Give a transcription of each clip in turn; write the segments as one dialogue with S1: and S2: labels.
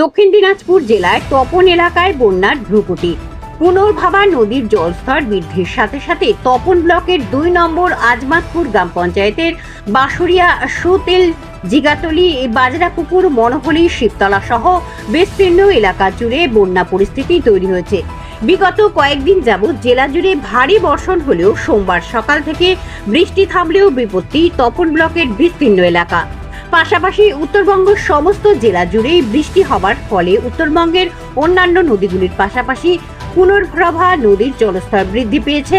S1: দক্ষিণ দিনাজপুর জেলায় তপন এলাকায় বন্যার ধ্রুপটি পুনর্ভাবা নদীর জলস্তর বৃদ্ধির সাথে সাথে তপন ব্লকের দুই নম্বর আজমাতপুর গ্রাম পঞ্চায়েতের বাঁশুড়িয়া সুতেল, জিগাতলি বাজরা বাজরাপুকুর, মনোহলি, শিবতলা সহ বিস্তীর্ণ এলাকা জুড়ে বন্যা পরিস্থিতি তৈরি হয়েছে। বিগত কয়েকদিন যাবৎ জেলা জুড়ে ভারী বর্ষণ হলেও সোমবার সকাল থেকে বৃষ্টি থামলেও বিপত্তি তপন ব্লকের বিস্তীর্ণ এলাকা। পাশাপাশি উত্তরবঙ্গ সমস্ত জেলা জুড়েই বৃষ্টি হবার ফলে উত্তরবঙ্গের অন্যান্য নদীগুলির পাশাপাশি পুনর্প্রভা নদীর জলস্তর বৃদ্ধি পেয়েছে।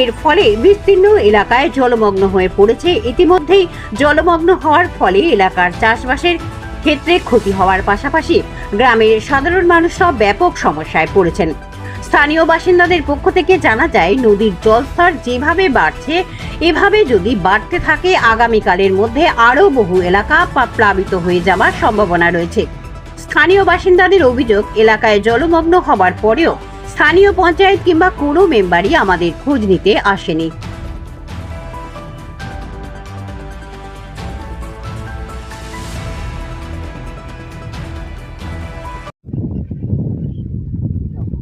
S1: এর ফলে বিস্তীর্ণ এলাকায় জলমগ্ন হয়ে পড়েছে। ইতিমধ্যেই জলমগ্ন হওয়ার ফলে এলাকার চাষবাসের ক্ষেত্রে ক্ষতি হওয়ার পাশাপাশি গ্রামের সাধারণ মানুষরা ব্যাপক সমস্যায় পড়েছেন। স্থানীয় বাসিন্দাদের পক্ষ থেকে জানা যায়, নদীর জলস্তর যেভাবে বাড়ছে এভাবে যদি বাড়তে থাকে আগামীকালের মধ্যে আরও বহু এলাকা প্লাবিত হয়ে যাওয়ার সম্ভাবনা রয়েছে। স্থানীয় বাসিন্দাদের অভিযোগ এলাকায় জলমগ্ন হবার পরেও স্থানীয় পঞ্চায়েত কিংবা কোনো মেম্বারই আমাদের খোঁজ নিতে আসেনি।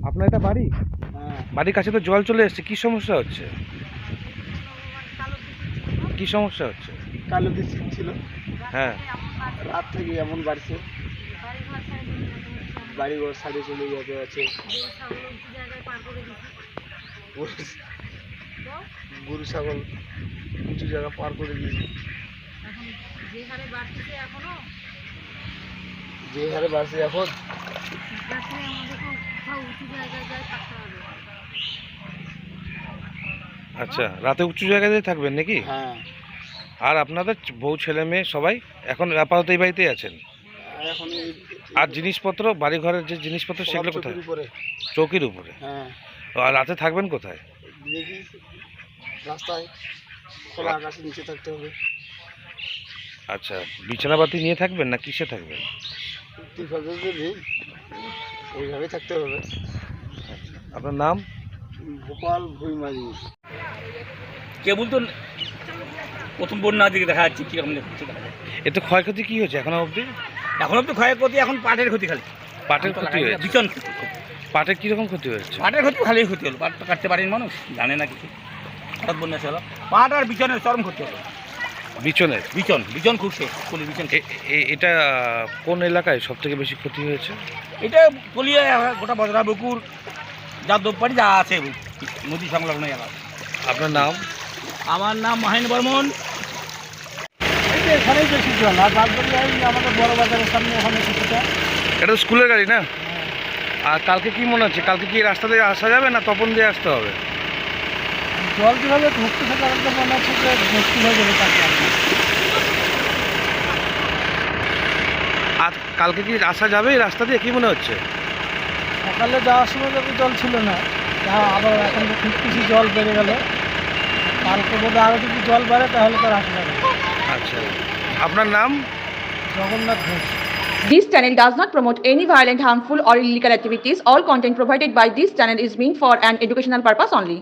S2: আপনার এটা বাড়ি?
S3: হ্যাঁ।
S2: বাড়ির কাছে তো জল চলে এসছে কি সমস্যা হচ্ছে? কি সমস্যা হচ্ছে?
S3: কালো দিচ্ছি ছিল।
S2: হ্যাঁ।
S3: রাত থেকে এমন বাড়ছে। বাড়ি ঘর সাইডে চলে যেতে আছে। গরু- গরু ছাগল উঁচু জায়গা পার করে দিয়েছে। যে হারে বাড়ছে এখন
S2: আচ্ছা রাতে উঁচু জায়গাতে থাকবেন নাকি?
S3: হ্যাঁ।
S2: আর আপনাদের বউ ছেলে মেয়ে সবাই এখন আপাতত এই বাড়িতেই আছেন?
S3: আর এখন এই-
S2: আর জিনিসপত্র বাড়ি ঘরের যে জিনিসপত্র সেগুলো কোথায়?
S3: উপরে।
S2: চৌকির উপরে?
S3: হ্যাঁ।
S2: আর রাতে থাকবেন কোথায়?
S3: দেখি রাস্তায় খোলা আকাশের নিচে থাকতে হবে।
S2: আচ্ছা বিছানাপাতি নিয়ে থাকবেন না কিসে থাকবেন?
S3: যদি থাকতে হবে।
S2: আপনার নাম?
S3: ভোপাল ভুইমারি।
S4: কেবল তো প্রথম বন্যা দিকে দেখা যাচ্ছে কীরকম দেখা যাচ্ছে।
S2: এতে ক্ষয়ক্ষতি কি হয়েছে এখনও অবধি?
S4: এখন তো ক্ষয়ক্ষতি এখন পাটের ক্ষতি খালি।
S2: পাটের ক্ষতি হয়েছে?
S4: ভীষণ ক্ষতি
S2: পাটের কীরকম ক্ষতি হয়েছে?
S4: পাটের ক্ষতি ভালোই ক্ষতি হলো পাট তো কাটতে পারেনি মানুষ জানে না কিছু। হঠাৎ বন্যা হলো। পাট আর বিচনের চরম ক্ষতি হলো।
S2: বিচনের?
S4: বিচন বিচন খুব শেষ কলি বিচন
S2: এটা কোন এলাকায় সব থেকে বেশি ক্ষতি হয়েছে?
S4: এটা কলিয়া গোটা বজরা বকুর যাদবপাড়ি যা আছে নদী সংলগ্ন এলাকা।
S2: আপনার নাম?
S4: আমার নাম মহেন বর্মন।
S3: এখানেই বেশি জল আর আমাদের বড় বাজারের সামনে ওখানে কিছুটা।
S2: এটা তো স্কুলের গাড়ি না? আর কালকে কি মনে হচ্ছে? কালকে কি রাস্তা দিয়ে আসা যাবে না তপন দিয়ে আসতে হবে?
S3: জল যেভাবে ঢুকতে থাকে আমাদের মনে হচ্ছে যে মুশকিল হয়ে যাবে
S2: আর কালকে কি আসা যাবে এই রাস্তা দিয়ে? কি মনে হচ্ছে?
S3: সকালে যাওয়ার সময় যত জল ছিল না। তা আবার এখন তো খুব বেশি জল বেড়ে গেল। কালকে বোধ আরও যদি জল বাড়ে তাহলে তার আসবে আসা
S2: আচ্ছা আপনার নাম
S3: Jagannath Ghosh
S5: This channel does not promote any violent, harmful, or illegal activities. All content provided by this channel is meant for an educational purpose only.